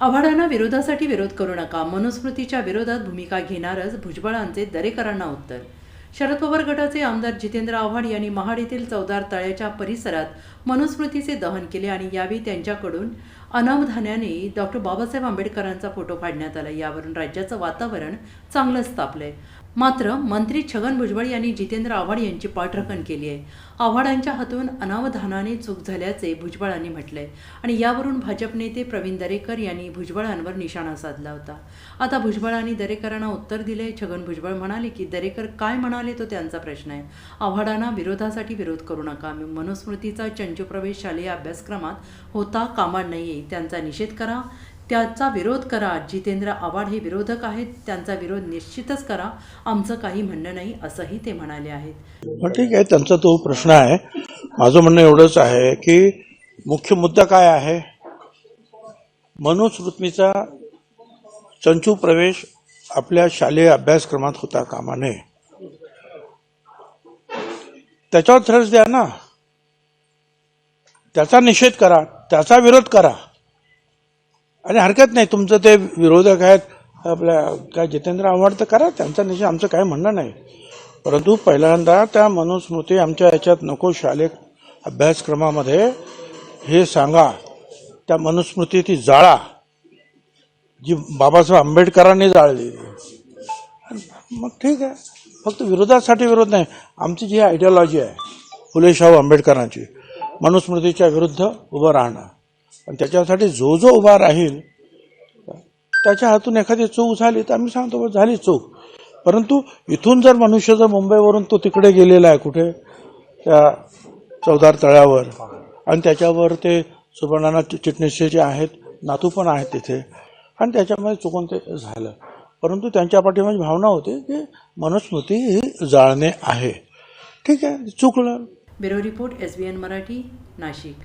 आव्हाडांना विरोधासाठी विरोध करू नका. मनुस्मृतीच्या विरोधात भूमिका घेणारच भुजबळांचे दरेकरांना उत्तर. शरद पवार गटाचे आमदार जितेंद्र आव्हाड यांनी महाड येथील चौदार तळ्याच्या परिसरात मनुस्मृतीचे दहन केले आणि यावेळी त्यांच्याकडून अनामधान्याने डॉक्टर बाबासाहेब आंबेडकरांचा फोटो फाडण्यात आला. यावरून राज्याचं वातावरण चांगलंच तापलंय. मात्र मंत्री छगन भुजबळ यांनी जितेंद्र आव्हाड यांची पाठराखण केली आहे. आव्हाडांच्या हातून अनावधानाने चूक झाल्याचे भुजबळांनी म्हटलंय आणि यावरून भाजप नेते प्रवीण दरेकर यांनी भुजबळांवर निशाणा साधला होता. आता भुजबळांनी दरेकरांना उत्तर दिले छगन भुजबळ म्हणाले की दरेकर काय म्हणाले तो त्यांचा प्रश्न आहे. आव्हाडांना विरोधासाठी विरोध करू नका. मनुस्मृतीचा चंचू प्रवेश शालेय अभ्यासक्रमात होता कामा नाहीये त्यांचा निषेध करा. त्याचा विरोध करा. जितेंद्र आव्हाड हे विरोधक आहेत. त्यांचा विरोध निश्चितच करा. आमचं काही म्हणणं नाही असंही ते म्हणाले आहेत. ठीक आहे त्यांचा तो प्रश्न आहे. माझं म्हणणं एवढंच आहे की मुख्य मुद्दा काय आहे? मनुस्मृतीचा चंचू प्रवेश आपल्या शालेय अभ्यासक्रमात होता कामा नये त्याच्यावर थ्रस द्या ना. त्याचा निषेध करा. त्याचा विरोध करा. आणि हरकत नाही तुमचं ते विरोधक आहेत आपल्या काय जितेंद्र आव्हाड तर करा त्यांचा निषेध आमचं काय म्हणणं नाही. परंतु पहिल्यांदा त्या मनुस्मृती आमच्या याच्यात नको शालेय अभ्यासक्रमामध्ये हे सांगा त्या मनुस्मृती ती जाळा जी बाबासाहेब आंबेडकरांनी जाळली मग ठीक आहे फक्त विरोधासाठी विरोध नाही आमची जी आयडियॉलॉजी आहे फुले शाहू आंबेडकरांची मनुस्मृतीच्या विरुद्ध उभं राहणं. आणि त्याच्यासाठी जो जो उभा राहील त्याच्या हातून एखादी चूक झाली तर आम्ही सांगतो झाली चूक. परंतु इथून जर मनुष्य जर मुंबईवरून तो तिकडे गेलेला आहे कुठे त्या चौदार तळ्यावर आणि त्याच्यावर ते सुपर्णानाथ चिटणीसचे जे आहेत नातू पण आहेत तिथे आणि त्याच्यामध्ये चुकून ते झालं. परंतु त्यांच्या पाठीमध्ये भावना होती की मनुस्मृती ही जाळणे आहे. ठीक आहे चुकलं. Bureau report S B N Marathi Nashik.